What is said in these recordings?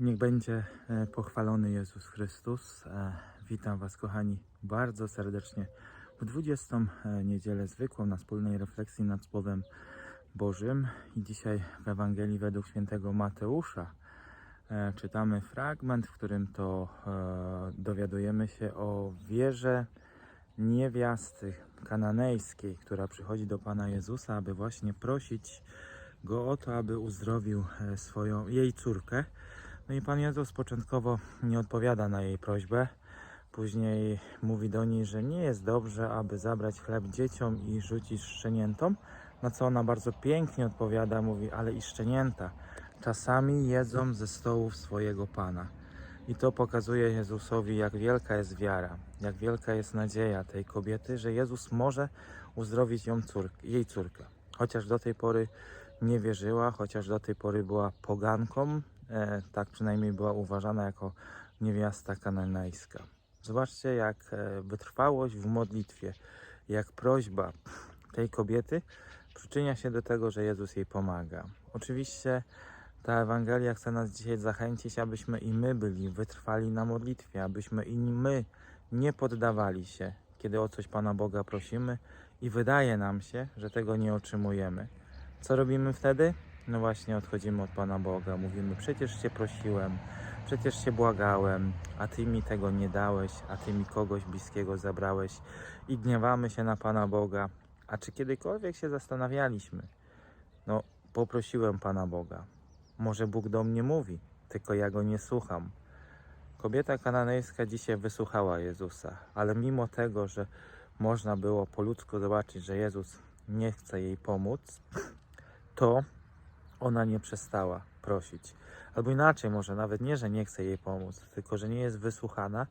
Niech będzie e, pochwalony Jezus Chrystus. E, Witam Was, kochani, bardzo serdecznie w 20. e, niedzielę zwykłą na wspólnej refleksji nad Słowem Bożym. I dzisiaj w Ewangelii według świętego Mateusza czytamy fragment, w którym to dowiadujemy się o wierze niewiasty kananejskiej, która przychodzi do Pana Jezusa, aby właśnie prosić Go o to, aby uzdrowił swoją, jej córkę. No i Pan Jezus początkowo nie odpowiada na jej prośbę. Później mówi do niej, że nie jest dobrze, aby zabrać chleb dzieciom i rzucić szczeniętom. Na co ona bardzo pięknie odpowiada, mówi, ale i szczenięta czasami jedzą ze stołów swojego Pana. I to pokazuje Jezusowi, jak wielka jest wiara, jak wielka jest nadzieja tej kobiety, że Jezus może uzdrowić ją córk- jej córkę. Chociaż do tej pory nie wierzyła, chociaż do tej pory była poganką, tak przynajmniej była uważana jako niewiasta kananejska. Zobaczcie, jak e, wytrwałość w modlitwie, jak prośba tej kobiety przyczynia się do tego, że Jezus jej pomaga. Oczywiście ta Ewangelia chce nas dzisiaj zachęcić, abyśmy i my byli wytrwali na modlitwie, abyśmy i my nie poddawali się, kiedy o coś Pana Boga prosimy i wydaje nam się, że tego nie otrzymujemy. Co robimy wtedy? No właśnie odchodzimy od Pana Boga, mówimy przecież Cię prosiłem, przecież Cię błagałem, a Ty mi tego nie dałeś, a Ty mi kogoś bliskiego zabrałeś i gniewamy się na Pana Boga. A czy kiedykolwiek się zastanawialiśmy? No, poprosiłem Pana Boga. Może Bóg do mnie mówi, tylko ja Go nie słucham. Kobieta kananejska dzisiaj wysłuchała Jezusa, ale mimo tego, że można było po ludzku zobaczyć, że Jezus nie chce jej pomóc, to ona nie przestała prosić. Albo inaczej, może nawet nie, że nie chce jej pomóc, tylko że nie jest wysłuchana,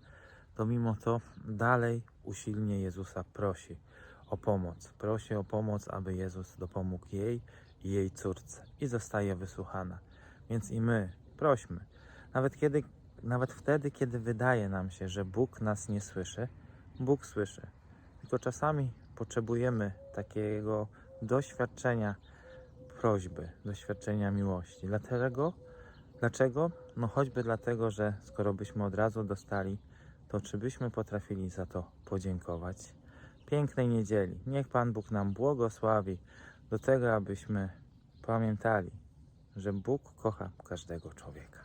to mimo to dalej usilnie Jezusa prosi o pomoc. Prosi o pomoc, aby Jezus dopomógł jej i jej córce i zostaje wysłuchana. Więc i my prośmy. Nawet, kiedy, nawet wtedy, kiedy wydaje nam się, że Bóg nas nie słyszy, Bóg słyszy. Tylko czasami potrzebujemy takiego doświadczenia prośby, doświadczenia miłości. Dlatego, dlaczego? No choćby dlatego, że skoro byśmy od razu dostali, to czy byśmy potrafili za to podziękować? Pięknej niedzieli. Niech Pan Bóg nam błogosławi do tego, abyśmy pamiętali, że Bóg kocha każdego człowieka.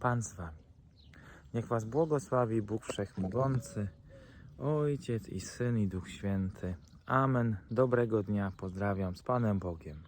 Pan z Wami. Niech Was błogosławi Bóg Wszechmogący, Ojciec i Syn i Duch Święty. Amen. Dobrego dnia. Pozdrawiam z Panem Bogiem.